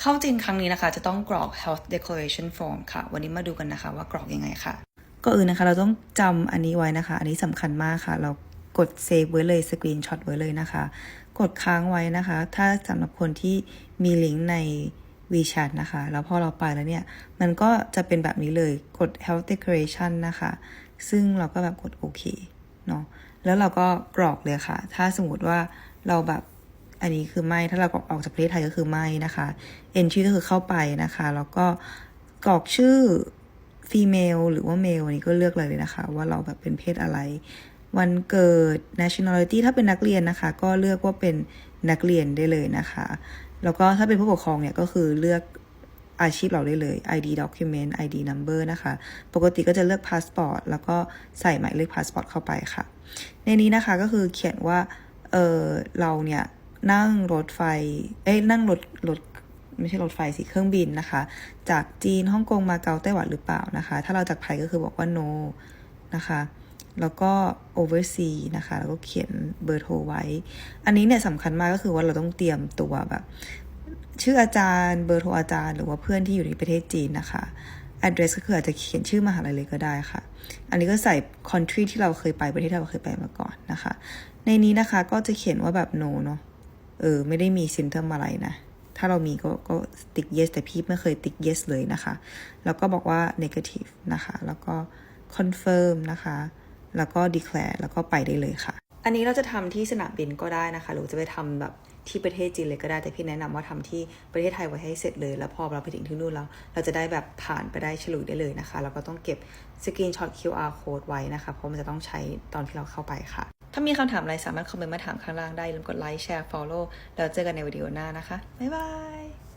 เข้าจีนครั้งนี้นะคะ จะต้องกรอก health declaration form ค่ะ วันนี้มาดูกันนะคะว่ากรอกยังไงค่ะก็อื่นนะคะ เราต้องจำอันนี้ไว้นะคะ อันนี้สำคัญมากค่ะ เรากด save ไว้เลย screenshot ไว้เลยนะคะ กดค้างไว้นะคะ ถ้าสำหรับคนที่มีลิงก์ใน WeChat นะคะ แล้วพอเราไปแล้วเนี่ย มันก็จะเป็นแบบนี้เลยกด health declaration นะคะ ซึ่งเราก็แบบกดโอเคเนาะแล้วเราก็กรอกเลยค่ะ ถ้าสมมติว่าเราแบบ อันนี้คือไม่ ถ้าเรากรอกออกจากประเทศไทยก็คือไม่นะคะ entry ก็คือเข้าไปนะคะ แล้วก็กรอกชื่อ female หรือว่า male อันนี้ก็เลือกเลยนะคะ ว่าเราแบบเป็นเพศอะไร วันเกิด nationality ถ้าเป็นนักเรียนนะคะ ก็เลือกว่าเป็นนักเรียนได้เลยนะคะ แล้วก็ถ้าเป็นผู้ปกครองเนี่ยก็คือเลือกอาชีพเราได้เลย ID document ID number นะคะ ปกติก็จะเลือก passport แล้วก็ใส่หมายเลข passport เข้าไปค่ะ ในนี้นะคะก็คือเขียนว่า เออเราเนี่ย นั่งรถไฟ เอ้ยนั่งรถรถไม่ใช่รถไฟสิเครื่องบินนะคะ จากจีนฮ่องกงมาเก๊าไต้หวันหรือเปล่านะคะ ถ้าเราจากไทยก็คือบอกว่า no นะคะ แล้วก็ oversea นะคะ แล้วก็เขียนเบอร์โทรไว้ อันนี้เนี่ยสำคัญมากก็คือว่าเราต้องเตรียมตัวแบบ ชื่ออาจารย์เบอร์โทรอาจารย์ หรือว่าเพื่อนที่อยู่ในประเทศจีนนะคะ address ก็คืออาจจะเขียนชื่อมหาลัยเลยก็ได้ค่ะ อันนี้ก็ใส่ country ที่เราเคยไปประเทศที่เราเคยไปมาก่อนนะคะ ในนี้นะคะก็จะเขียนว่าแบบ no เนาะ เออไม่ได้มีซินเทมอะไรนะ ถ้าเรามีก็ก็ติ๊ก yes แต่พี่ไม่เคยติ๊ก yes เลยนะคะ แล้วก็บอกว่า negative นะคะ แล้วก็ confirm นะคะ แล้วก็ declare แล้วก็ไปได้เลยค่ะ อันนี้เราจะทำที่สนามบินก็ได้นะคะ หรือจะไปทำแบบที่ประเทศจีนเลยก็ได้ แต่พี่แนะนำว่าทำที่ประเทศไทยไว้ให้เสร็จเลย แล้วพอเราไปถึงที่นู่นแล้ว เราจะได้แบบผ่านไปได้ฉลุยได้เลยนะคะ แล้วก็ต้องเก็บสกรีนช็อต QR code ไว้นะคะ เพราะมันจะต้องใช้ตอนที่เราเข้าไปค่ะ ถ้ามีคำถามอะไรสามารถคอมเมนต์มาถามข้างล่างได้อย่าลืมกดไลค์แชร์ follow แล้วเจอกันในวิดีโอหน้านะคะ บ๊ายบาย